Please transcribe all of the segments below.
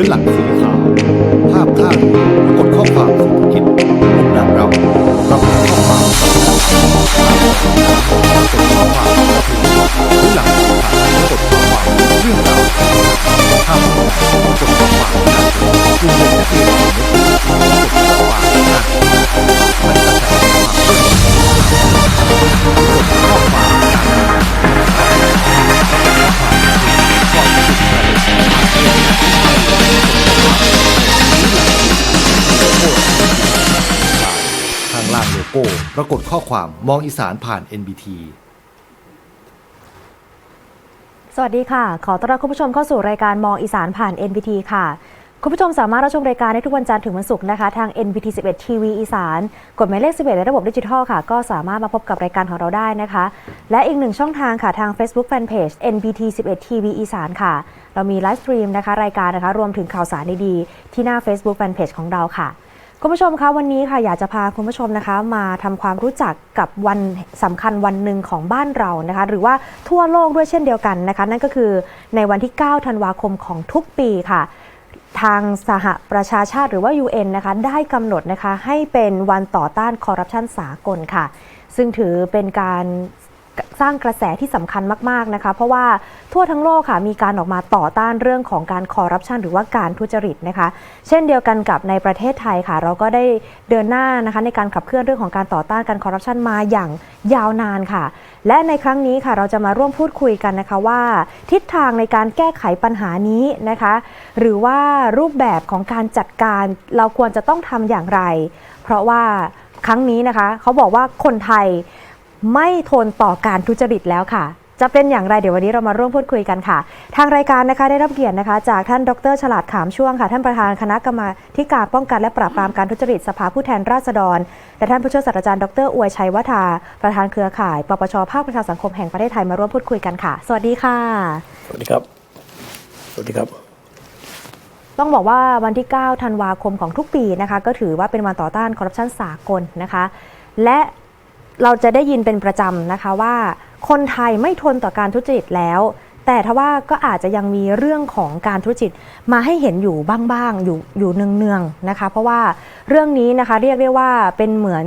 พื้นหลังสีขาว ภาพข้างเรือปรากฏข้อความเศรษฐกิจกลุ่มดังเราปรากฏข้อความสำคัญภาพสีขาวปรากฏข้อความกระถิ่นพื้นหลังสีขาวปรากฏข้อความเรื่องราวภาพสีขาวปรากฏข้อความการเมืองกลุ่มเด็กนักเรียนปรากฏข้อความการเมืองมันกระแสความเรื่องปรากฏข้อความกา รเมืองข้างล่างโลโก้ปรากฏข้อความมองอีสานผ่าน NBT สวัสดีค่ะ ขอต้อนรับคุณผู้ชมเข้าสู่รายการมองอีสานผ่าน NBT ค่ะ คุณผู้ชมสามารถรับชมรายการได้ทุกวันจันทร์ถึงวันศุกร์นะคะ ทาง NBT 11 TV อีสาน กดหมายเลข 11ในระบบดิจิทัลค่ะ ก็สามารถมาพบกับรายการของเราได้นะคะ และอีกหนึ่งช่องทางค่ะ ทาง Facebook Fanpage NBT 11 TV อีสานค่ะ เรามีไลฟ์สตรีมนะคะ รายการนะคะ รวมถึงข่าวสารดีๆ ที่หน้า Facebook Fanpage ของเราค่ะ คุณผู้ชมคะวันนี้ค่ะอยากจะพาคุณผู้ชมนะคะ มาทำความรู้จักกับวันสำคัญวันหนึ่งของบ้านเรานะคะ หรือว่าทั่วโลกด้วยเช่นเดียวกันนะคะ นั่นก็คือในวันที่ 9 ธันวาคมของทุกปีค่ะ ทางสหประชาชาติหรือว่า UN นะคะได้กำหนดนะคะให้เป็นวันต่อต้านคอร์รัปชันสากลค่ะ ซึ่งถือเป็นการ สร้างกระแสที่สำคัญมาก ๆ นะคะ เพราะว่าทั่วทั้งโลกค่ะมีการออกมาต่อต้านเรื่องของการคอร์รัปชันหรือว่าการทุจริตนะคะ เช่นเดียวกันกับในประเทศไทยค่ะ เราก็ได้เดินหน้านะคะในการขับเคลื่อนเรื่องของการต่อต้านการคอร์รัปชันมาอย่างยาวนานค่ะ และในครั้งนี้ค่ะเราจะมาร่วมพูดคุยกันนะคะว่า ทิศทางในการแก้ไขปัญหานี้นะคะ หรือว่ารูปแบบของการจัดการเราควรจะต้องทำอย่างไร เพราะว่าครั้งนี้นะคะเขาบอกว่าคนไทย ไม่ทนต่อการทุจริตแล้วค่ะ จะเป็นอย่างไรเดี๋ยววันนี้เรามาร่วมพูดคุยกันค่ะ ทางรายการนะคะได้รับเกียรตินะคะ จากท่านดรฉลาดขามช่วงค่ะ ท่านประธานคณะกรรมาธิการป้องกันและปราบปรามการทุจริตสภาผู้แทนราษฎร และท่านผู้ช่วยศาสตราจารย์ดรอวยชัยวทาประธานเครือข่ายปปชภาคประชาสังคมแห่งประเทศไทยมาร่วมพูดคุยกันค่ะ สวัสดีค่ะ สวัสดีครับ สวัสดีครับต้องบอกว่าวันที่ 9 ธันวาคมของทุกปีนะคะ ก็ถือว่าเป็นวันต่อต้านคอร์รัปชันสากลนะคะ และ เราจะได้ยินเป็นประจำนะคะว่า คนไทยไม่ทนต่อการทุจริตแล้ว แต่ทว่าก็อาจจะยังมีเรื่องของการทุจริตมาให้เห็นอยู่บ้างๆอยู่อยู่เนืองๆนะคะ เพราะว่าเรื่องนี้นะคะเรียกได้ว่าเป็นเหมือน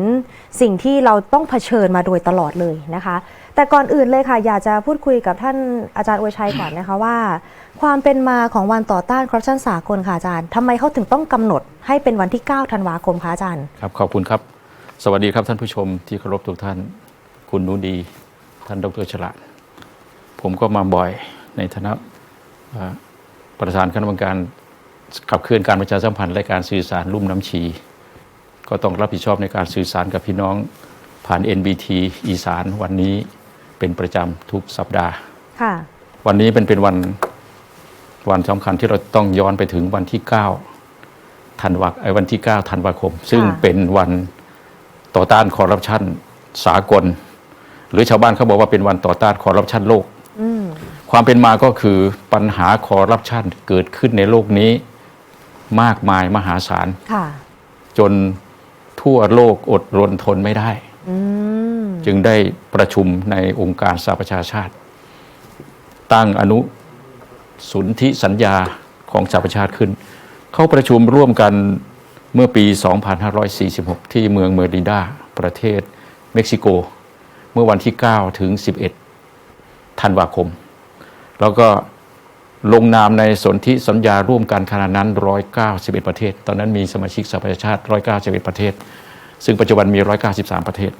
สิ่งที่เราต้องเผชิญมาโดยตลอดเลยนะคะ แต่ก่อนอื่นเลยค่ะ อยากจะพูดคุยกับท่านอาจารย์อวยชัยก่อนนะคะว่า ความเป็นมาของวันต่อต้านคอร์รัปชันสากลค่ะอาจารย์ทำไมเขาถึงต้องกำหนดให้เป็นวันที่ 9 ธันวาคมคะอาจารย์ครับขอบคุณครับ สวัสดีครับท่านผู้ชมที่เคารพทุกท่าน คุณนูดี ท่านดรฉลาด ผมก็มาบ่อยในฐานะเอ่อประธานคณะกรรมการขับเคลื่อนการประชาสัมพันธ์และการสื่อสารลุ่มน้ำชี ก็ต้องรับผิดชอบในการสื่อสารกับพี่น้องผ่าน NBT อีสานวันนี้เป็นประจำทุกสัปดาห์ค่ะวันนี้เป็นเป็นวันวันสำคัญที่เราต้องย้อนไปถึงวันที่9ธันวาไอ้วันที่ 9 ธันวาคม ซึ่งเป็นวัน ต่อต้านคอร์รัปชันสากล หรือชาวบ้านเขาบอกว่าเป็นวันต่อต้านคอร์รัปชันโลกอืมความเป็นมาก็คือปัญหาคอร์รัปชันเกิดขึ้นในโลกนี้มากมายมหาศาลค่ะจนทั่วโลกอดรนทนไม่ได้อืมจึงได้ประชุมในองค์การสหประชาชาติ ตั้งอนุสุนธิสัญญาของสหประชาชาติขึ้น เข้าประชุมร่วมกัน เมื่อปี 2546 ที่เมืองเมอริดา ประเทศเม็กซิโก เมื่อวันที่ 9 ถึง 11 ธันวาคม แล้วก็ลงนามในสนธิสัญญาร่วมกันขณะนั้น 191 ประเทศ ตอนนั้นมีสมาชิกสหประชาชาติ 191 ประเทศ ซึ่งปัจจุบันมี 193 ประเทศ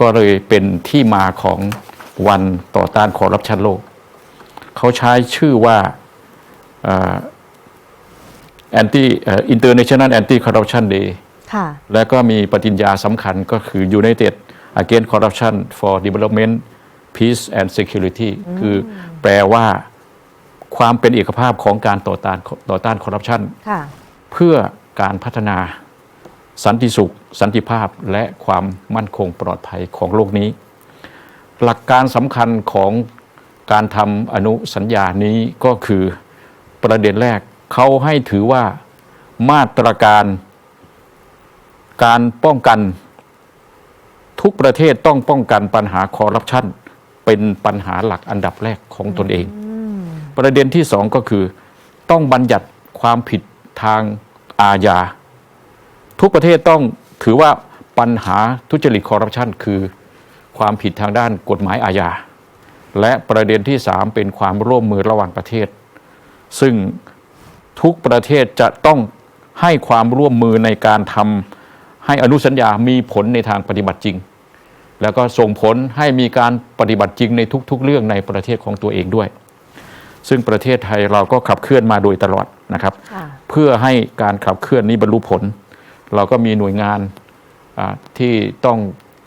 ก็เลยเป็นที่มาของวันต่อต้านคอร์รัปชันโลก เขาใช้ชื่อว่า แอนตี้อินเตอร์เนชั่นแนลแอนตี้คอร์รัปชันเดย์ค่ะและก็มีปฏิญญาสำคัญก็คือ United Against Corruption for Development Peace and Security คือแปลว่าความเป็นเอกภาพของการต่อต้านต่อต้านคอร์รัปชันค่ะเพื่อการพัฒนาสันติสุข สันติภาพและความมั่นคงปลอดภัยของโลกนี้ หลักการสำคัญของการทำอนุสัญญานี้ก็คือประเด็นแรก เขาให้ถือว่ามาตรการ การป้องกัน ทุกประเทศต้องป้องกันปัญหาคอร์รัปชันเป็นปัญหาหลักอันดับแรกของตนเอง ประเด็นที่สองก็คือ ต้องบัญญัติความผิดทางอาญา ทุกประเทศต้องถือว่าปัญหาทุจริตคอร์รัปชันคือความผิดทางด้านกฎหมายอาญาและประเด็นที่ 3 เป็นความร่วมมือระหว่างประเทศ ซึ่ง ทุกประเทศจะต้องให้ความร่วมมือในการทำให้อนุสัญญามีผลในทางปฏิบัติจริง แล้วก็ส่งผลให้มีการปฏิบัติจริงในทุก ๆ เรื่องในประเทศของตัวเองด้วย ซึ่งประเทศไทยเราก็ขับเคลื่อนมาโดยตลอดนะครับค่ะเพื่อให้การขับเคลื่อนนี้บรรลุผล เราก็มีหน่วยงานอ่าที่ต้อง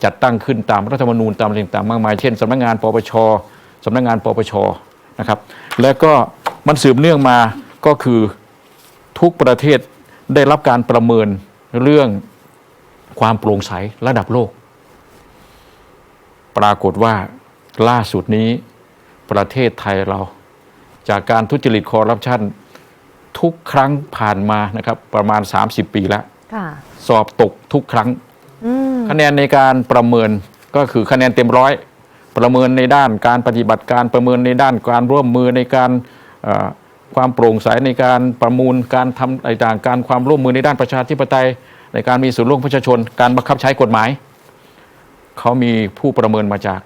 จัดตั้งขึ้นตามรัฐธรรมนูญตามอะไรต่างๆมากมาย เช่นสำนักงานปปชสำนักงานปปชนะครับ แล้วก็มันสืบเนื่องมาก็คือ ทุกประเทศได้รับการประเมินเรื่องความโปร่งใสระดับโลก ปรากฏว่าล่าสุดนี้ประเทศไทยเรา จากการทุจริตคอร์รัปชันทุกครั้งผ่านมานะครับ ประมาณ 30 ปีแล้วค่ะสอบตกทุกครั้งอืมคะแนนในการประเมินก็คือคะแนนเต็มร้อย ประเมินในด้านการปฏิบัติการประเมินในด้านการร่วมมือในการเอ่อ ความโปร่งใสในการประมูลการทำอะไรต่างการความร่วมมือในด้านประชาธิปไตย ในการมีส่วนร่วมประชาชน การบังคับใช้กฎหมาย เขามีผู้ประเมินมาจาก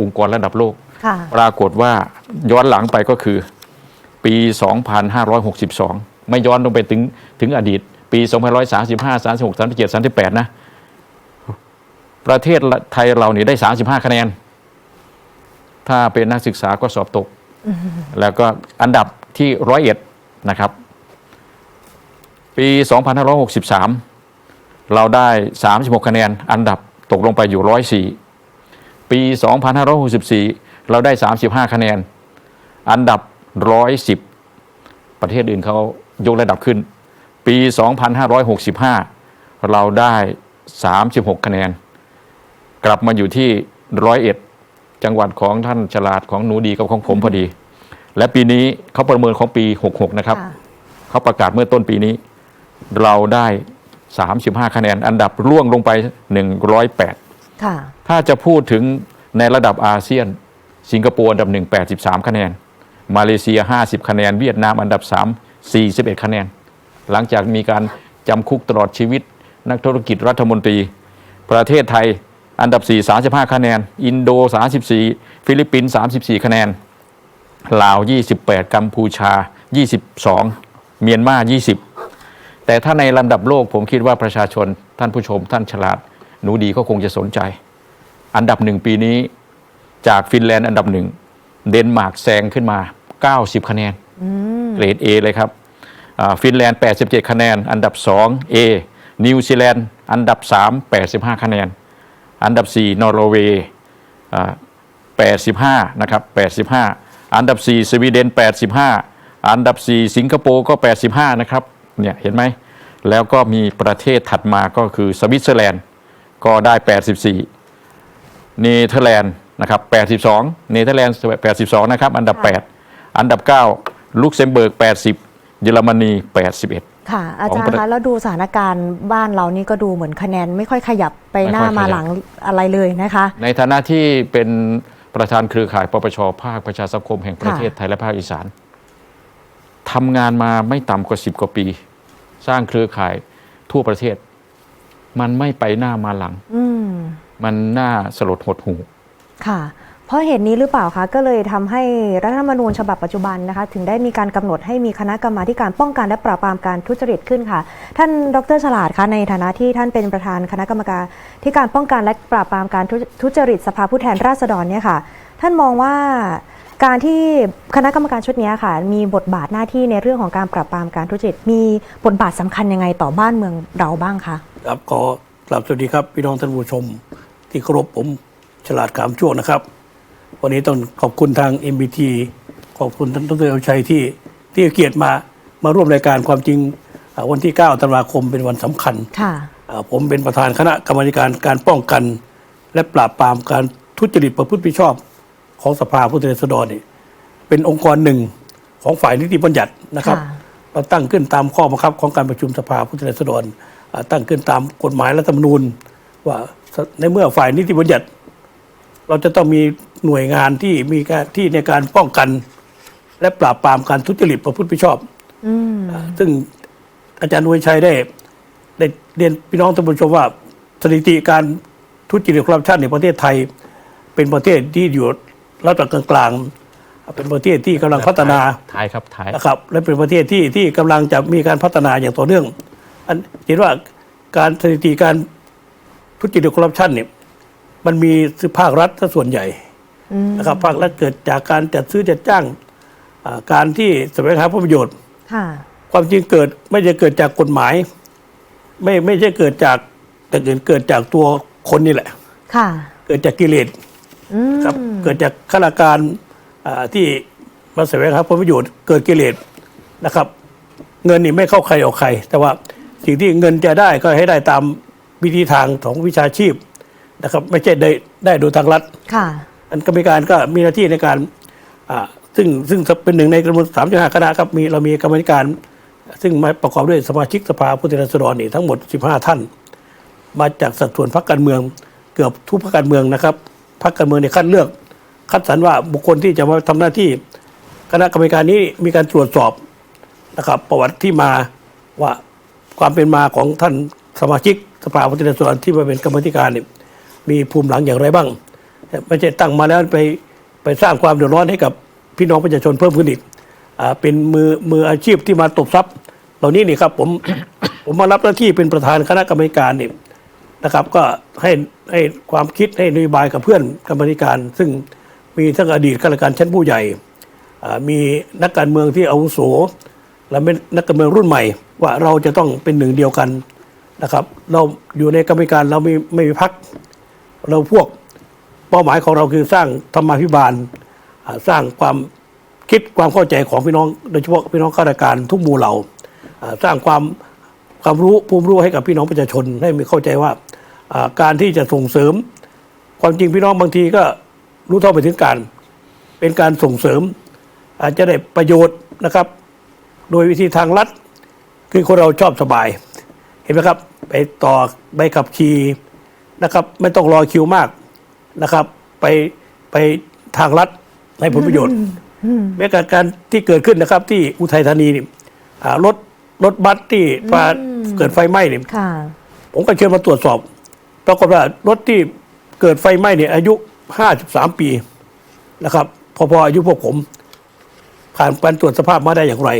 องค์กรระดับโลก ปรากฏว่าย้อนหลังไปก็คือปี 2562 ไม่ย้อนลงไปถึงถึงอดีต ปี 2535 36 37 38 นะ ประเทศไทยเรานี่ได้ 35 คะแนน ถ้าเป็นนักศึกษาก็สอบตก แล้วก็อันดับที่ร้อยเอ็ดนะครับ ปี 2563 เราได้ 36 คะแนน อันดับตกลงไปอยู่ 104 ปี 2564 เราได้ 35 คะแนน อันดับ 110 ประเทศอื่นเขายกระดับขึ้น ปี 2565 เราได้ 36 คะแนน กลับมาอยู่ที่ 101 จังหวัดของท่านฉลาดของหนูดีกับของผมพอดี และปีนี้เขาประเมินของปี 66 นะครับค่ะเขาประกาศเมื่อต้นปีนี้ เราได้ 35 คะแนน อันดับร่วงลงไป 108ค่ะถ้าจะพูดถึงในระดับอาเซียน สิงคโปร์อันดับ 1 83 คะแนน มาเลเซีย 50 คะแนน เวียดนามอันดับ 3 41 คะแนน หลังจากมีการจำคุกตลอดชีวิต นักธุรกิจรัฐมนตรี ประเทศไทย อันดับ 4 35 คะแนน อินโด 34 ฟิลิปปินส์34 คะแนน ลาว 28 กัมพูชา 22 เมียนมา 20 แต่ถ้าในลำดับโลกผมคิดว่าประชาชนท่านผู้ชม ท่านฉลาด หนูดีก็คงจะสนใจ อันดับหนึ่งปีนี้จากฟินแลนด์อันดับหนึ่ง เดนมาร์กแซงขึ้นมา 90 คะแนนเกรด A เลยครับอ่าฟินแลนด์ 87 คะแนน อันดับ 2 A นิวซีแลนด์ อันดับ 3 85 คะแนน อันดับ 4 นอร์เวย์85 นะครับ 85 อันดับ 4 สวีเดน 85 อันดับ 4 สิงคโปร์ก็ 85 นะครับ เนี่ย เห็นไหม แล้วก็มีประเทศถัดมาก็คือสวิตเซอร์แลนด์ ก็ได้ 84 เนเธอร์แลนด์ นะครับ 82 เนเธอร์แลนด์ 82 นะครับ อันดับ 8 อันดับ 9 ลุกเซมเบิร์ก 80 เยอรมนี 81 ค่ะ อาของจารประย์คะแล้วดูสถานการณ์บ้านเรานี่ก็ดูเหมือนคะแนน ไม่ค่อยขยับไปหน้าไม่ค่อยขยับมาหลังอะไรเลยนะคะ ในฐานะที่เป็นประธานเครือข่ายปปชภาคประชาสังคมแห่งประเทศไทยและภาคอีสานทำงานมาไม่ต่ำกว่า10กว่าปี สร้างเครือข่ายทั่วประเทศ มันไม่ไปหน้ามาหลังอืมมันน่าสลดหดหูค่ะ เพราะเหตุนี้หรือเปล่าคะก็เลยทำให้รัฐธรรมนูญฉบับปัจจุบันนะคะ ถึงได้มีการกำหนดให้มีคณะกรรมาการป้องกันและปราบปรามการทุจริตขึ้นค่ะ ท่านดรฉลาดคะในฐานะที่ท่านเป็นประธานคณะกรรมการ ที่การป้องกันและปราบปรามการทุจริตสภาผู้แทนราษฎรเนี่ยค่ะ ท่านมองว่าการที่คณะกรรมการชุดนี้ค่ะ มีบทบาทหน้าที่ในเรื่องของการปราบปรามการทุจริตมีบทบาทสำคัญยังไงต่อบ้านเมืองเราบ้างคะครับขอกราบสวัสดีครับพี่น้องท่านผู้ชม ที่เคารพผมฉลาดขามช่วงนะครับ วันนี้ต้องขอบคุณทาง MBT ขอบคุณท่านดรเอลชัยที่ที่ให้เกียรติมามาร่วมรายการความจริงอ่าวันที่ 9 ธันวาคมเป็นวันสำคัญค่ะอ่าผมเป็นประธานคณะกรรมาธิการการป้องกัน และปราบปรามการทุจริตประพฤติผิดชอบ ของสภาผู้แทนราษฎรนี่เป็นองค์กรหนึ่งของฝ่ายนิติบัญญัตินะครับค่ะเราตั้งขึ้นตามข้อบังคับของการประชุมสภาผู้แทนราษฎรอ่าตั้งขึ้นตามกฎหมายรัฐธรรมนูญ ว่าในเมื่อฝ่ายนิติบัญญัติ เราจะต้องมี หน่วยงานที่มีการที่ในการป้องกัน และปราบปรามการทุจริตประพฤติผิดชอบอืมซึ่งอาจารย์วิชัยได้ ได้เรียนพี่น้องท่านผู้ชมว่าสถิติการทุจริตคอร์รัปชันในประเทศไทย เป็นประเทศที่อยู่ระดับกลางๆเป็นประเทศที่กำลังพัฒนาท้ายครับท้ายนะครับ และเป็นประเทศที่ที่กำลังจะมีการพัฒนาอย่างต่อเนื่อง อันเห็นว่าการสถิติการทุจริตคอร์รัปชันเนี่ยมันมีภาครัฐซะส่วนใหญ่ นะครับภาครัฐเกิดจากการจัดซื้อจัดจ้างอ่าการที่แสวงหาผลประโยชน์ค่ะความจริงเกิดไม่ใช่เกิดจากกฎหมาย ไม่ไม่ใช่เกิดจากแต่เกิดเกิดจากตัวคนนี่แหละ ค่ะ เกิดจากกิเลสอืมครับ เกิดจากข้าราชการอ่าที่มาแสวงหาผลประโยชน์เกิดกิเลสนะครับ เงินนี่ไม่เข้าใครออกใคร แต่ว่าสิ่งที่เงินจะได้ก็ให้ได้ตามวิธีทางของวิชาชีพนะครับ ไม่ใช่ได้ได้โดยทางรัฐค่ะ อันกรรมการก็มีหน้าที่ในการซึ่งซึ่งเป็นหนึ่งในกระบวนสามจุดห้าคณะครับมีเรามีกรรมการ ซึ่งมาประกอบด้วยสมาชิกสภาผู้แทนราษฎรนี่ทั้งหมด 15 ท่าน มาจากสัดส่วนพรรคการเมือง เกือบทุกพรรคการเมืองนะครับพรรคการเมืองในยคัดเลือก คัดสรรว่าบุคคลที่จะมาทำหน้าที่ คณะกรรมการนี้มีการตรวจสอบนะครับ ประวัติที่มาว่าความเป็นมาของท่านสมาชิกสภาผู้แทนราษฎรที่มาเป็นกรรมธิการนี่มีภูมิหลังอย่างไรบ้าง ไม่ใช่ตั้งมาแล้วไปไปสร้างความเดือดร้อนให้กับพี่น้องประชาชนเพิ่มขึ้นอีกอ่าเป็นมือมืออาชีพที่มาตบทรัพย์ เหล่านี้นี่ครับ ผมผมมารับหน้าที่เป็นประธานคณะกรรมการนี่นะครับ ก็ให้ให้ความคิดให้นโยบายกับเพื่อนกรรมธิการ ซึ่งมีทั้งอดีตข้าราชการชั้นผู้ใหญ่อ่ามีนักการเมืองที่อาวุโส และเป็นนักการเมืองรุ่นใหม่ ว่าเราจะต้องเป็นหนึ่งเดียวกันนะครับ เราอยู่ในกรรมการเราไม่ไม่มีพัก เราพวก เป้าหมายของเราคือสร้างธรรมาภิบาลสร้างความคิดความเข้าใจของพี่น้องโดยเฉพาะพี่น้องข้าราชการทุกหมู่เหล่าสร้างความความรู้ภูมิรู้ให้กับพี่น้องประชาชนให้มีเข้าใจว่าอ่าการที่จะส่งเสริม ความจริงพี่น้องบางทีก็รู้เท่าไปถึงการ เป็นการส่งเสริม อาจจะได้ประโยชน์นะครับ โดยวิธีทางลัดคือคนเราชอบสบาย เห็นไหมครับ ไปต่อใบขับขี่นะครับ ไม่ต้องรอคิวมาก นะครับ ไปไปทางลัดให้ผลประโยชน์แม้กระทั่งการที่เกิดขึ้นนะครับ ที่อุทัยธานีนี่อ่ารถรถบัสที่พาเกิดไฟไหม้นี่ค่ะ ผมก็เชิญมาตรวจสอบ ปรากฏว่ารถที่เกิดไฟไหม้เนี่ยอายุ 53 ปีนะครับ พอๆอายุพวกผม ผ่านการตรวจสภาพมาได้อย่างไร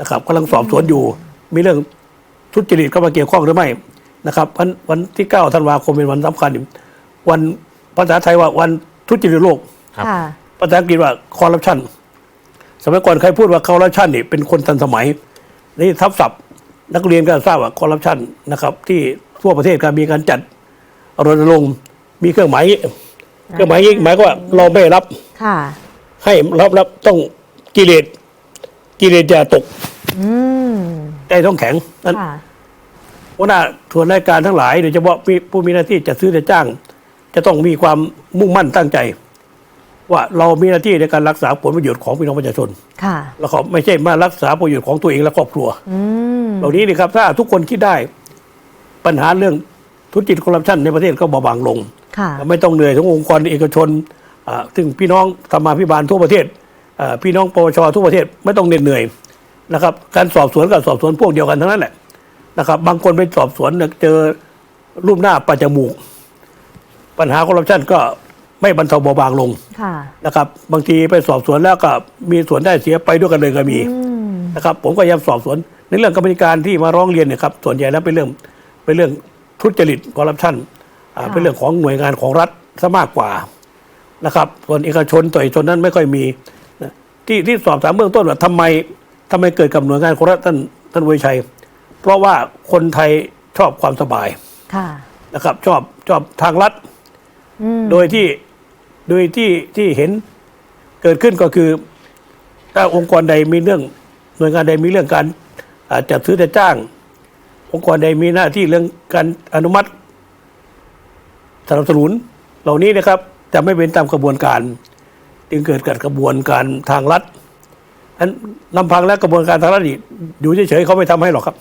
นะครับกำลังสอบสวนอยู่ มีเรื่องทุจริตเข้ามาเกี่ยวข้องหรือไม่นะครับวันวันที่ 9 ธันวาคมเป็นวันสำคัญ วัน ภาษาไทยว่าวันทุจริตโลก ครับ ค่ะ ภาษาอังกฤษว่าคอร์รัปชันสมัยก่อนใครพูดว่าคอร์รัปชันนี่เป็นคนทันสมัย นี่ทับศัพท์ นักเรียนก็ทราบว่าคอร์รัปชันนะครับ ที่ทั่วประเทศก็มีการจัดรณรงค์มีเครื่องหมายอย่างนี้เครื่องหมายอย่างนี้หมายความว่าเราไม่รับค่ะ ให้รับรับต้องกิเลสกิเลสจะตกอืม ใจต้องแข็งนั้นค่ะ หัวหน้าส่วนรายการทั้งหลายโดยเฉพาะมีผู้มีหน้าที่จัดซื้อจัดจ้าง จะต้องมีความมุ่งมั่นตั้งใจ ว่าเรามีหน้าที่ในการรักษาผลประโยชน์ของพี่น้องประชาชนค่ะแล้วก็ไม่ใช่มารักษาประโยชน์ของตัวเองและครอบครัวอืมเหล่านี้นี่ครับ ถ้าทุกคนคิดได้ ปัญหาเรื่องทุจริตคอร์รัปชันในประเทศก็เบาบางลงค่ะไม่ต้องเหนื่อยทั้งองค์กรเอกชนอ่าซึ่งพี่น้องธรรมาภิบาลทั่วประเทศอ่าพี่น้องปวชทั่วประเทศไม่ต้องเหน็ดเหนื่อยนะครับ การสอบสวนกับสอบสวนพวกเดียวกันทั้งนั้นแหละนะครับ บางคนไปสอบสวนเนี่ยเจอรูปหน้าปัจจมูก ปัญหาคอร์รัปชันก็ไม่บรรเทาเบาบางลงค่ะ นะครับ บางทีไปสอบสวนแล้วก็มีส่วนได้เสียไปด้วยกันเลยก็มีอืมนะครับ ผมก็พยายามสอบสวน ในเรื่องกรรมธิการที่มาร้องเรียนเนี่ยครับส่วนใหญ่แล้วเป็นเรื่องเป็นเรื่องทุจริตคอร์รัปชันอ่าค่ะเป็นเรื่องของหน่วยงานของรัฐซะมากกว่านะครับ ส่วนเอกชนต่อยชนนั้นไม่ค่อยมีนะที่ที่สอบถามเบื้องต้นว่าทำไมทำไมเกิดกับหน่วยงานของรัฐท่านท่านวิชัย เพราะว่าคนไทยชอบความสบายค่ะนะครับ ชอบชอบทางรัฐอืม โดยที่โดยที่ที่เห็นเกิดขึ้นก็คือ ถ้าองค์กรใดมีเรื่องหน่วยงานใดมีเรื่องการจัดซื้อจัดจ้าง องค์กรใดมีหน้าที่เรื่องการอนุมัติสนับสนุนเหล่านี้นะครับจะไม่เป็นตามกระบวนการ จึงเกิดกับกระบวนการทางรัฐอันลำพังและกระบวนการทางรัฐนี่อยู่เฉยๆเขาไม่ทำให้หรอกครับ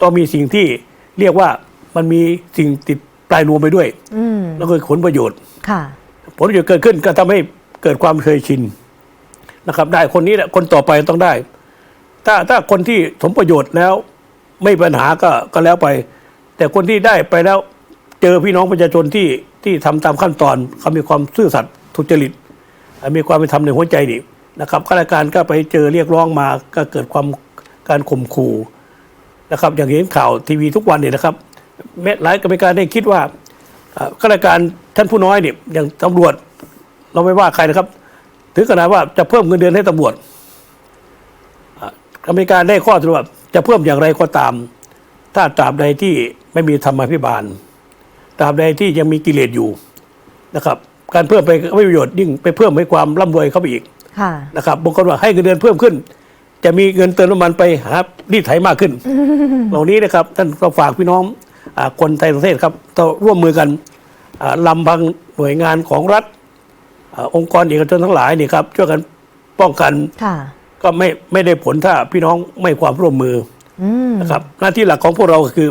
ต้องมีสิ่งที่เรียกว่ามันมีสิ่งติด ปลายนวมไปด้วยอืมแล้วก็ผลประโยชน์ค่ะผลประโยชน์เกิดขึ้นก็ทำให้เกิดความเคยชินนะครับ ได้คนนี้แหละคนต่อไปต้องได้ ถ้าถ้าคนที่สมประโยชน์แล้ว ไม่มีปัญหาก็ก็แล้วไป แต่คนที่ได้ไปแล้ว เจอพี่น้องประชาชนที่ที่ทำตามขั้นตอนเขามีความซื่อสัตย์ทุจริตอะมีความเป็นธรรมในหัวใจนี่นะครับข้าราชการก็ไปเจอเรียกร้องมาก็เกิดความการข่มขู่นะครับ อย่างเห็นข่าวทีวีทุกวันเนี่ยนะครับแม้ หลายกรรมการได้คิดว่าอ่าข้าราชการท่านผู้น้อยเนี่ยอย่างตำรวจ เราไม่ว่าใครนะครับ ถึงขนาดว่าจะเพิ่มเงินเดือนให้ตำรวจอ่ากรรมการได้ข้อสรุปว่าจะเพิ่มอย่างไรก็ตาม ถ้าตราบใดที่ไม่มีธรรมาภิบาลตราบใดที่ยังมีกิเลสอยู่นะครับ การเพิ่มไปก็ไม่มีประโยชน์ยิ่งไปเพิ่มให้ความร่ำรวยเข้าไปอีกค่ะนะครับบางคนว่าให้เงินเดือนเพิ่มขึ้น จะมีเงินเติมน้ำมันไปหารีดไถมากขึ้น เหล่านี้นะครับท่านก็ฝากพี่น้องอา คนไทยประเทศครับต้องร่วมมือกันอ่าลำพังหน่วยงานของรัฐอาองค์กรเอกชนทั้งหลายนี่ครับช่วยกันป้องกันค่ะก็ไม่ไม่ได้ผลถ้าพี่น้องไม่ความร่วมมืออืมนะครับหน้าที่หลักของพวกเราก็คือ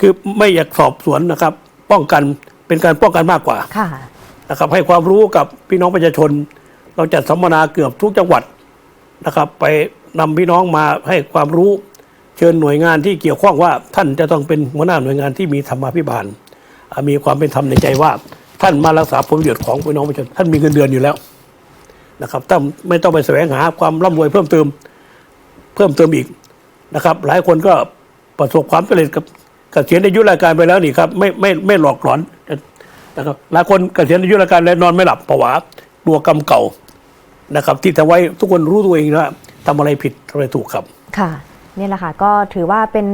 คือไม่อยากสอบสวนนะครับ ป้องกันเป็นการป้องกันมากกว่าค่ะนะครับ ให้ความรู้กับพี่น้องประชาชน เราจัดสัมมนาเกือบทุกจังหวัดนะครับ ไปนำพี่น้องมาให้ความรู้ เชิญหน่วยงานที่เกี่ยวข้องว่าท่านจะต้องเป็นหัวหน้าหน่วยงานที่มีธรรมาภิบาล มีความเป็นธรรมในใจว่า ท่านมารักษาผลประโยชน์ของพี่น้องประชาชนท่านมีเงินเดือนอยู่แล้วนะครับต้องไม่ต้องไปแสวงหาความร่ำรวยเพิ่มเติมเพิ่มเติมอีกนะครับ หลายคนก็ประสบความสำเร็จกับเกษียณอายุราชการไปแล้วนี่ครับไม่ไม่ไม่หลอกหลอนนะครับหลายคนเกษียณอายุราชการแล้วนอนไม่หลับผวากลัวกรรมเก่านะครับ ที่ทำไว้ทุกคนรู้ตัวเองว่าทำอะไรผิดทำอะไรถูกครับ ค่ะ นี่แหละค่ะก็ถือว่าเป็น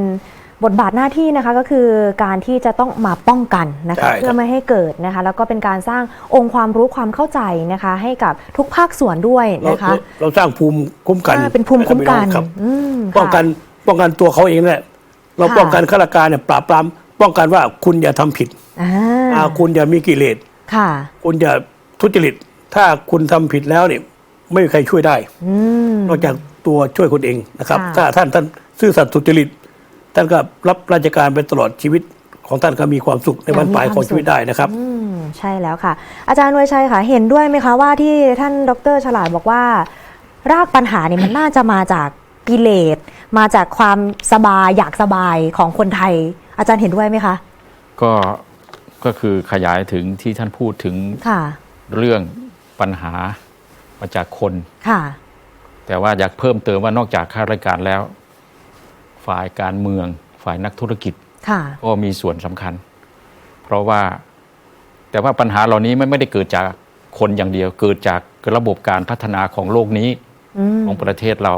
บทบาทหน้าที่นะคะก็คือการที่จะต้องมาป้องกันนะใช่คะครับเพื่อไม่ให้เกิดนะคะ แล้วก็เป็นการสร้างองค์ความรู้ความเข้าใจนะคะ ให้กับทุกภาคส่วนด้วยเรานะคะเราเราสร้างภูมิคุ้มกันอ่าเป็นภูมิคุ้มกันให้บพี่องครับอืมป้องกันค่ะป้องกันตัวเขาเองแหละเราค่ะป้องกันข้าราชการเนี่ยปราบปรามป้องกันว่าคุณอย่าทำผิดอ่าอ่าคุณอย่ามีกิเลสค่ะคุณอย่าทุจริต ถ้าคุณทำผิดแล้วเนี่ยไม่มีใครช่วยได้อืมนอกจาก ตัวช่วยคนเองนะครับค่ะถ้าท่านท่านซื่อสัตย์สุจริต ท่านก็รับราชการไปตลอดชีวิตของท่านก็มีความสุขในวันปลายของชีวิตได้นะครับอืมใช่แล้วค่ะ อาจารย์นวยชัยค่ะเห็นด้วยไหมคะว่าที่ท่านดรฉลาดบอกว่า รากปัญหาเนี่ยมันน่าจะมาจากกิเลสมาจากความสบายอยากสบายของคนไทย อาจารย์เห็นด้วยไหมคะ ก็ก็คือขยายถึงที่ท่านพูดถึงค่ะเรื่องปัญหามาจากคนค่ะ แต่ว่าอยากเพิ่มเติมว่านอกจากข้าราชการแล้ว ฝ่ายการเมือง ฝ่ายนักธุรกิจค่ะก็มีส่วนสำคัญ เพราะว่าแต่ว่าปัญหาเหล่านี้ไม่ไม่ได้เกิดจากคนอย่างเดียว เกิดจากระบบการพัฒนาของโลกนี้อืมของประเทศเรา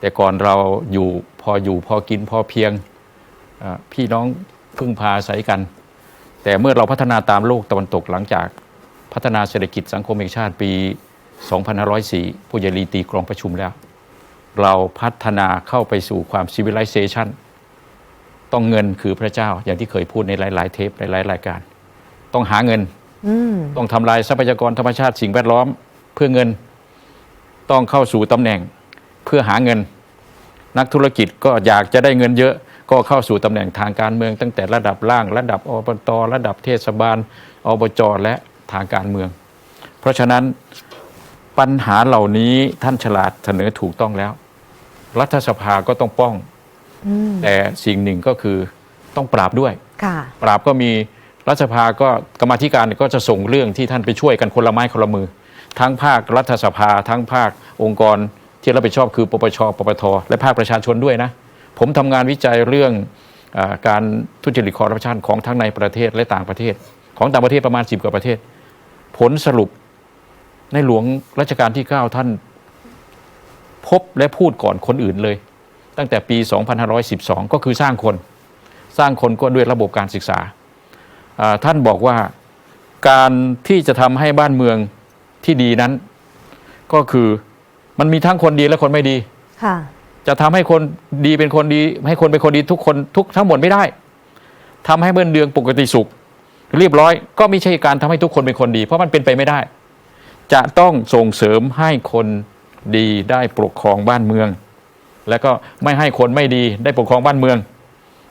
แต่ก่อนเราอยู่พออยู่พอกินพอเพียงเอ่อพี่น้องพึ่งพาอาศัยกัน แต่เมื่อเราพัฒนาตามโลกตะวันตกหลังจากพัฒนาเศรษฐกิจสังคมแห่งชาติปี 2504ผู้ใหญ่ลีตีกรองประชุมแล้ว เราพัฒนาเข้าไปสู่ความ civilization ต้องเงินคือพระเจ้าอย่างที่เคยพูดในหลาย ๆ เทปในหลายรายการ ต้องหาเงินอืมต้องทำลายทรัพยากรธรรมชาติสิ่งแวดล้อมเพื่อเงินต้องเข้าสู่ตำแหน่งเพื่อหาเงิน นักธุรกิจก็อยากจะได้เงินเยอะ ก็เข้าสู่ตำแหน่งทางการเมือง ตั้งแต่ระดับล่าง ระดับอบตระดับเทศบาลอบจและทางการเมือง เพราะฉะนั้น ปัญหาเหล่านี้ท่านฉลาดเสนอถูกต้องแล้ว รัฐสภาก็ต้องป้องอืมแต่สิ่งหนึ่งก็คือต้องปราบด้วยค่ะปราบก็มีรัฐสภาก็กรรมาธิการก็จะส่งเรื่องที่ท่านไปช่วยกันคนละไม้คนละมือ ทั้งภาครัฐสภา ทั้งภาคองค์กรที่รับผิดชอบคือปปชปปทและภาคประชาชนด้วยนะ ผมทำงานวิจัยเรื่องอาการทุจริตคอร์รัปชันของทั้งในประเทศและต่างประเทศ ของต่างประเทศประมาณ 10 กว่าประเทศ ผลสรุป ในหลวงรัชกาลที่ 9 ท่าน พบและพูดก่อนคนอื่นเลย ตั้งแต่ปี 2512 ก็คือสร้างคน สร้างคนก็ด้วยระบบการศึกษาอ่าท่านบอกว่าการที่จะทำให้บ้านเมืองที่ดีนั้น ก็คือมันมีทั้งคนดีและคนไม่ดีค่ะจะทำให้คนดีเป็นคนดี ให้คนเป็นคนดีทุกคนทุกทั้งหมดไม่ได้ทำให้เบื้องเดืองปกติสุข เรียบร้อยก็ไม่ใช่การทำให้ทุกคนเป็นคนดี เพราะมันเป็นไปไม่ได้ จะต้องส่งเสริมให้คนดีได้ปกครองบ้านเมือง แล้วก็ไม่ให้คนไม่ดีได้ปกครองบ้านเมือง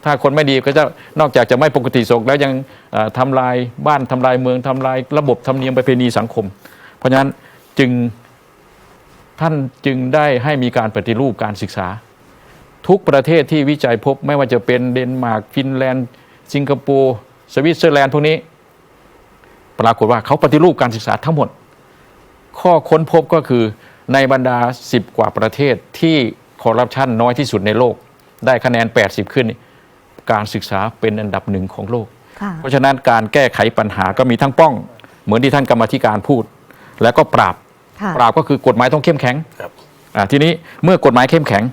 ถ้าคนไม่ดีก็จะนอกจากจะไม่ปกติสุขแล้วยังเอ่อทำลายบ้านทำลายเมืองทำลายระบบธรรมเนียมประเพณีสังคม เพราะฉะนั้นจึงท่านจึงได้ให้มีการปฏิรูปการศึกษา ทุกประเทศที่วิจัยพบไม่ว่าจะเป็นเดนมาร์กฟินแลนด์ สิงคโปร์สวิตเซอร์แลนด์พวกนี้ ปรากฏว่าเขาปฏิรูปการศึกษาทั้งหมด ข้อค้นพบก็คือในบรรดา 10 กว่าประเทศที่คอร์รัปชันน้อยที่สุดในโลก ได้คะแนน 80 ขึ้นนี่การศึกษาเป็นอันดับหนึ่งของโลกค่ะเพราะฉะนั้นการแก้ไขปัญหาก็มีทั้งป้อง เหมือนที่ท่านกรรมาธิการพูด แล้วก็ปราบค่ะปราบก็คือกฎหมายต้องเข้มแข็งครับอ่าทีนี้เมื่อกฎหมายเข้มแข็ง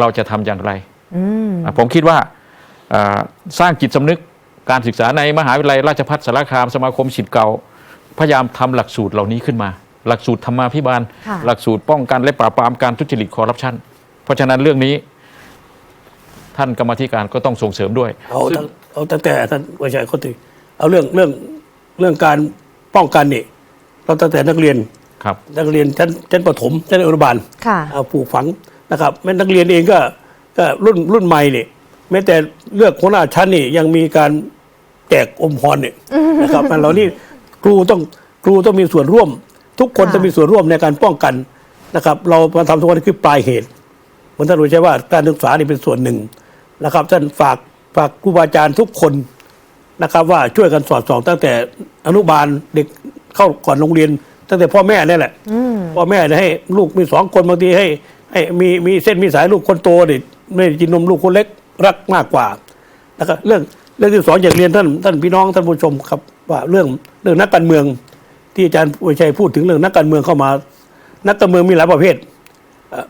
เราจะทำอย่างไรอืมอ่าผมคิดว่าอ่าสร้างจิตสำนึกการศึกษาในมหาวิทยาลัยราชภัฏสารคามสมาคมศิษย์เก่า พยายามทำหลักสูตรเหล่านี้ขึ้นมา หลักสูตรธรรมาภิบาลค่ะหลักสูตรป้องกันและปราบปรามการทุจริตคอร์รัปชันเพราะฉะนั้นเรื่องนี้ ท่านกรรมาธิการก็ต้องส่งเสริมด้วย เอาตั้งเอาตั้งแต่ท่านวิชัยเขาถึงเอาเรื่องเรื่องเรื่องการป้องกันนี่เราตั้งแต่นักเรียนครับ นักเรียนชั้นชั้นประถมชั้นอนุบาลค่ะเอาปลูกฝังนะครับแม้นักเรียนเองก็ก็รุ่นรุ่นใหม่เนี่ยแม้แต่เลือกหัวหน้าชั้นนี่ยังมีการแจกอมพรเนี่ยนะครับอันเรานี่ ครูต้องครูต้องมีส่วนร่วม ทุกคนค่ะต้องมีส่วนร่วมในการป้องกันนะครับ เรามาทำทุกวันนี้คือปลายเหตุเหมือนท่านรู้ใช่ว่าการศึกษานี่เป็นส่วนหนึ่งนะครับท่านฝากฝากครูบาอาจารย์ทุกคนนะครับว่าช่วยกันสอดส่อง ตั้งแต่อนุบาลเด็กเข้าก่อนโรงเรียน ตั้งแต่พ่อแม่เนี่ยแหละอืมพ่อแม่เนี่ยให้ลูกมีสองคนบางทีให้ให้มีมีเส้นมีสายลูกคนโตเนี่ยไม่ได้กินนมลูกคนเล็กรักมากกว่านะครับเรื่องเรื่องที่สองอยากเรียนท่านท่านพี่น้องท่านผู้ชมครับ ว่าเรื่องเรื่องนักการเมือง ที่อาจารย์วิชัยพูดถึงเรื่องนักการเมืองเข้ามา นักการเมืองมีหลายประเภทเอ่อ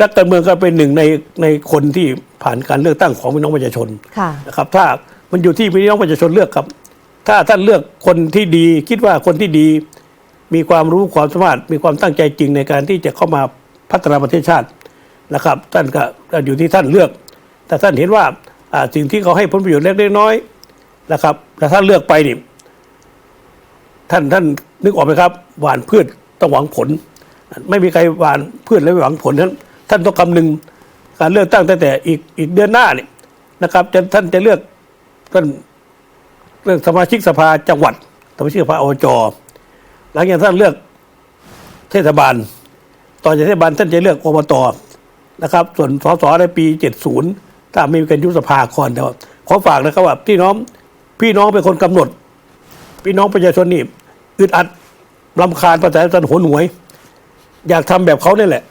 นักการเมืองก็เป็นหนึ่งในในคนที่ผ่านการเลือกตั้งของพี่น้องประชาชนค่ะนะครับ ถ้ามันอยู่ที่พี่น้องประชาชนเลือกครับ ถ้าท่านเลือกคนที่ดี คิดว่าคนที่ดี มีความรู้ความสามารถ มีความตั้งใจจริงในการที่จะเข้ามาพัฒนาประเทศชาตินะครับ ท่านก็ก็อยู่ที่ท่านเลือก แต่ท่านเห็นว่าอ่าสิ่งที่เขาให้ผลประโยชน์เล็กๆน้อยๆ นะครับแต่ท่านเลือกไปนี่ท่านท่านนึกออกไหมครับ หวานพืชต้องหวังผล ไม่มีใครหวานพืชแล้วไม่หวังผลท่านท่านต้องคำนึงการเลือกตั้งตั้งแต่อีกอีกเดือนหน้าเนี่ยนะครับจะท่านจะเลือกท่านเรื่องสมาชิกสภาจังหวัดสมาชิกสภาอบจหลังจากท่านเลือกเทศบาลต่อจากเทศบาลท่านจะเลือกอบตนะครับ ส่วนสสในปี 70 ถ้าไม่มีการยุบสภาก่อนแต่ขอฝากนะครับว่าพี่น้อง พี่น้องเป็นคนกำหนด พี่น้องประชาชนนี่อึดอัดลำคาญประชาชนหนหวย อยากทำแบบเขาเนี่ยแหละ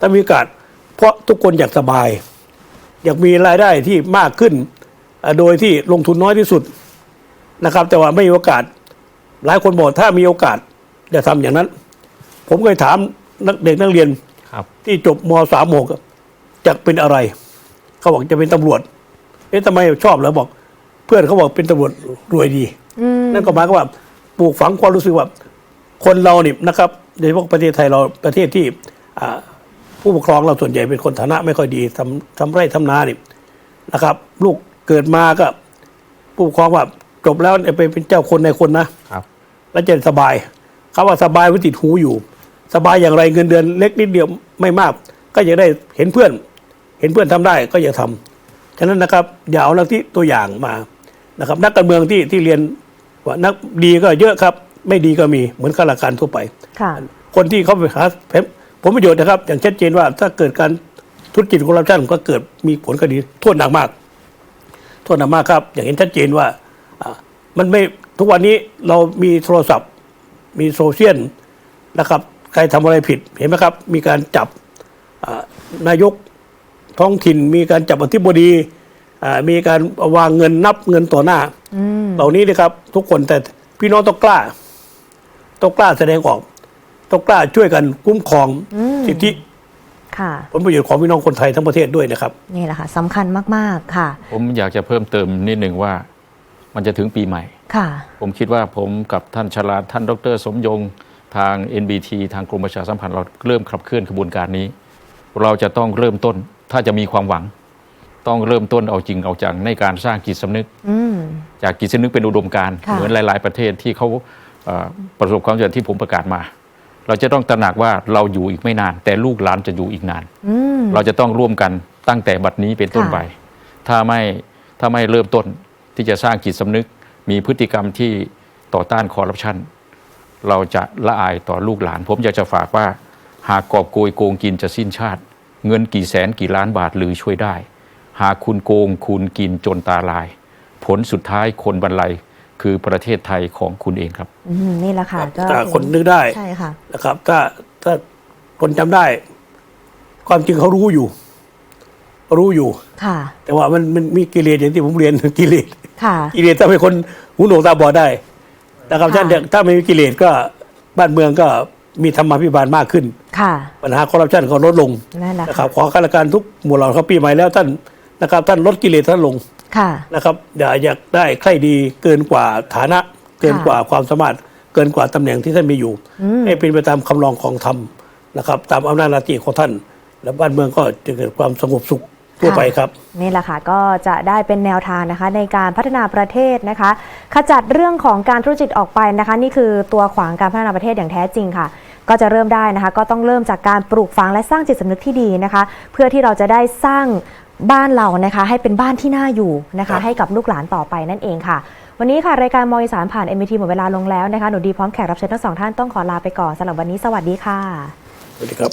ถ้ามีโอกาส เพราะทุกคนอยากสบาย อยากมีรายได้ที่มากขึ้นอ่าโดยที่ลงทุนน้อยที่สุดนะครับ แต่ว่าไม่มีโอกาส หลายคนบอกถ้ามีโอกาสจะทำอย่างนั้น ผมเคยถามนักเด็กนักเรียนครับที่จบมสามหกจะเป็นอะไร เขาบอกจะเป็นตำรวจ เอ๊ะทำไมชอบเหรอบอก เพื่อนเขาบอกเป็นตำรวจรวยดีอืมนั่นก็หมายความว่าปลูกฝังความรู้สึกว่า คนเราเนี่ยนะครับโดยเฉพาะประเทศไทยเราประเทศที่อ่าผู้ปกครองเราส่วนใหญ่เป็นคนฐานะไม่ค่อยดีทำทำไร่ทำนาเนี่ยนะครับ ลูกเกิดมาก็ ผู้ปกครองว่าจบแล้วไปเป็นเจ้าคนในคนนะครับ แล้วจะสบายคำว่าสบายไว้ติดหูอยู่ สบายอย่างไรเงินเดือนเล็กนิดเดียวไม่มาก ก็จะได้เห็นเพื่อน เห็นเพื่อนทำได้ก็อย่าทำฉะนั้นนะครับ อย่าเอาลัทธิตัวอย่างมา นะครับ นักการเมืองที่ที่เรียนว่านักดีก็เยอะครับ ไม่ดีก็มีเหมือนข้าราชการทั่วไปค่ะคนที่เขาไปหาผลประโยชน์นะครับ อย่างชัดเจนว่าถ้าเกิดการทุจริตคอร์รัปชันก็เกิดมีผลคดีโทษหนักมากโทษหนักมากครับ อย่างเห็นชัดเจนว่าอ่ามันไม่ทุกวันนี้เรามีโทรศัพท์ มีโซเชียลนะครับ ใครทำอะไรผิดเห็นไหมครับ มีการจับอ่านายกท้องถิ่นมีการจับอธิบดีอ่า มีการวางเงินนับเงินต่อหน้าอืมเหล่านี้นะครับ ทุกคนแต่พี่น้องต้องกล้า ต้องกล้าแสดงออก ต้องกล้าช่วยกันคุ้มครองอืมสิทธิค่ะผลประโยชน์ของพี่น้องคนไทยทั้งประเทศด้วยนะครับ นี่แหละค่ะสำคัญมาก ๆ ค่ะ ผมอยากจะเพิ่มเติมนิดหนึ่งว่า มันจะถึงปีใหม่ค่ะ ผมคิดว่าผมกับท่านชลาดท่านดร สมยง ทาง NBT ทางกรมประชาสัมพันธ์เราเริ่มขับเคลื่อนขบวนการนี้ เราจะต้องเริ่มต้นถ้าจะมีความหวัง ต้องเริ่มต้นเอาจริงเอาจังในการสร้างจิตสำนึกอืมจากจิตสำนึกเป็นอุดมการณ์ค่ะเหมือนหลาย ๆ ประเทศที่เขาเอ่อประสบความสำเร็จที่ผมประกาศมา เราจะต้องตระหนักว่าเราอยู่อีกไม่นาน แต่ลูกหลานจะอยู่อีกนานอืมเราจะต้องร่วมกันตั้งแต่บัดนี้เป็นต้นค่ะไป ถ้าไม่ถ้าไม่เริ่มต้นที่จะสร้างจิตสำนึก มีพฤติกรรมที่ต่อต้านคอร์รัปชันเราจะละอายต่อลูกหลาน ผมอยากจะฝากว่า หากกอบโกยโกงกินจะสิ้นชาติ เงินกี่แสนกี่ล้านบาทหรือช่วยได้ หากคุณโกงคุณกินจนตาลาย ผลสุดท้ายคนบรรลัยคือประเทศไทยของคุณเองครับ อืมนี่แหละค่ะก็ถ้าคนนึกได้ใช่ค่ะ นะครับ ถ้าถ้าคนจำได้ ความจริงเขารู้อยู่ รู้อยู่ ค่ะ แต่ว่ามันมันมีกิเลสอย่างที่ผมเรียน กิเลสค่ะ กิเลสทำให้คนหูหนวกตาบอดได้นะครับค่ะถ้าถ้าไม่มีกิเลสก็บ้านเมืองก็มีธรรมาภิบาลมากขึ้น ค่ะ ปัญหาคอร์รัปชันก็ลดลงนั่นแหละนะครัค่ะบขอข้าราชการทุกหมู่เหล่าเขาปีใหม่แล้วท่าน นะครับท่านลดกิเลสท่านลงค่ะนะครับอย่าอยากได้ใครดีเกินกว่าฐานะเกินกว่าความสามารถเกินกว่าตำแหน่งที่ท่านมีอยู่ ให้เป็นไปตามคำรองของธรรมนะครับ ตามอำนาจหน้าที่ของท่าน และบ้านเมืองก็จะเกิดความสงบสุขทั่วไปครับนี่แหละค่ะก็จะได้เป็นแนวทางนะคะ ในการพัฒนาประเทศนะคะ ขจัดเรื่องของการทุจริตออกไปนะคะ นี่คือตัวขวางการพัฒนาประเทศอย่างแท้จริงค่ะ ก็จะเริ่มได้นะคะ ก็ต้องเริ่มจากการปลูกฝังและสร้างจิตสำนึกที่ดีนะคะ เพื่อที่เราจะได้สร้าง บ้านเรานะคะให้เป็นบ้านที่น่าอยู่นะคะให้กับลูกหลานต่อไปนั่นเองค่ะ วันนี้ค่ะรายการมอยสารผ่านเอ็มทีหมดเวลาลงแล้วนะคะหนูดีพร้อมแขกรับเชิญทั้งสองท่านต้องขอลาไปก่อนสำหรับวันนี้สวัสดีค่ะ สวัสดีครับ